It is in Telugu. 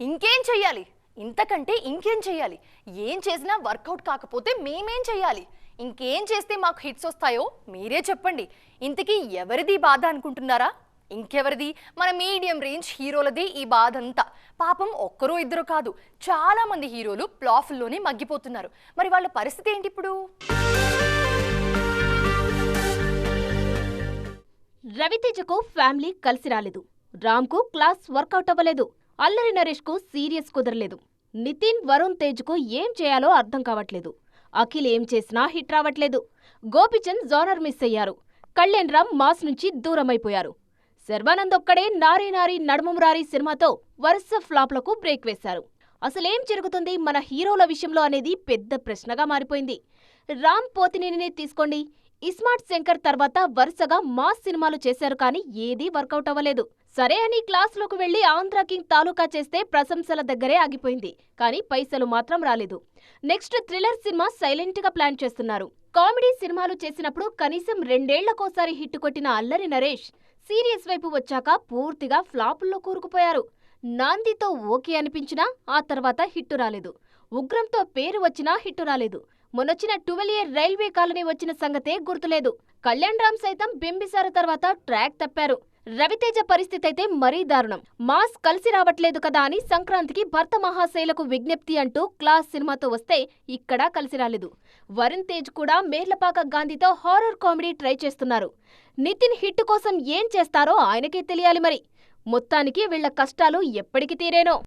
ఇంకేం చెయ్యాలి? ఇంతకంటే ఇంకేం చెయ్యాలి? ఏం చేసినా వర్కౌట్ కాకపోతే మేమేం చెయ్యాలి? ఇంకేం చేస్తే మాకు హిట్స్ వస్తాయో మీరే చెప్పండి. ఇంతకీ ఎవరిది బాధ అనుకుంటున్నారా? ఇంకెవరిది? మన మీడియం రేంజ్ హీరోలది ఈ బాధ అంతా పాపం ఒక్కరో ఇద్దరు కాదు చాలా మంది హీరోలు ప్లాఫుల్లోనే మగ్గిపోతున్నారు. మరి వాళ్ళ పరిస్థితి ఏంటి ఇప్పుడు రవితేజకు ఫ్యామిలీ కలిసి రాలేదు. రామ్కు క్లాస్ వర్కౌట్ అవ్వలేదు. అల్లరి నరేష్కు సీరియస్ కుదరలేదు. నితిన్ వరుణ్ తేజ్కు ఏం చేయాలో అర్థం కావట్లేదు. అఖిల్ ఏం చేసినా హిట్ రావట్లేదు. గోపిచంద్ జోనర్ మిస్ అయ్యారు. కళ్యాణ్ రామ్ మాస్ నుంచి దూరమైపోయారు. శర్వానంద్ ఒక్కడే నారీ నారీ నడుమమురారి సినిమాతో వరుస ఫ్లాప్లకు బ్రేక్ వేశారు. అసలేం జరుగుతుంది మన హీరోల విషయంలో అనేది పెద్ద ప్రశ్నగా మారిపోయింది. రామ్ పోతినేనినే తీసుకోండి. ఇస్మార్ట్ శంకర్ తర్వాత వరుసగా మాస్ సినిమాలు చేశారు కానీ ఏదీ వర్కౌట్ అవ్వలేదు. సరే అని క్లాస్లోకి వెళ్ళి ఆంధ్ర కింగ్ తాలూకా చేస్తే ప్రశంసల దగ్గరే ఆగిపోయింది. కానీ పైసలు మాత్రం రాలేదు. నెక్స్ట్ థ్రిల్లర్ సినిమా సైలెంట్గా ప్లాన్ చేస్తున్నారు. కామెడీ సినిమాలు చేసినప్పుడు కనీసం రెండేళ్ళకోసారి హిట్ కొట్టిన అల్లరి నరేష్ సీరియస్ వైపు వచ్చాక పూర్తిగా ఫ్లాపుల్లో కూరుకుపోయారు. నాందితో ఓకే అనిపించినా ఆ తర్వాత హిట్టు రాలేదు. ఉగ్రంతో పేరు వచ్చినా హిట్టు రాలేదు. మొన్నొచ్చిన ట్వెల్వ్ ఇయర్ రైల్వే కాలనీ వచ్చిన సంగతే గుర్తులేదు. కళ్యాణ్ రామ్ సైతం బింబిసార తర్వాత ట్రాక్ తప్పారు. రవితేజ పరిస్థితి అయితే మరీ దారుణం. మాస్ కలిసి రావట్లేదు కదా అని సంక్రాంతికి భర్త మహాశైలకు విజ్ఞప్తి అంటూ క్లాస్ సినిమాతో వస్తే ఇక్కడా కలిసి రాలేదు. వరుణ్ తేజ్ కూడా మేర్లపాక గాంధీతో హారర్ కామెడీ ట్రై చేస్తున్నారు. నితిన్ హిట్ కోసం ఏం చేస్తారో ఆయనకే తెలియాలి మరి. మొత్తానికి వీళ్ళ కష్టాలు ఎప్పటికి తీరేనో.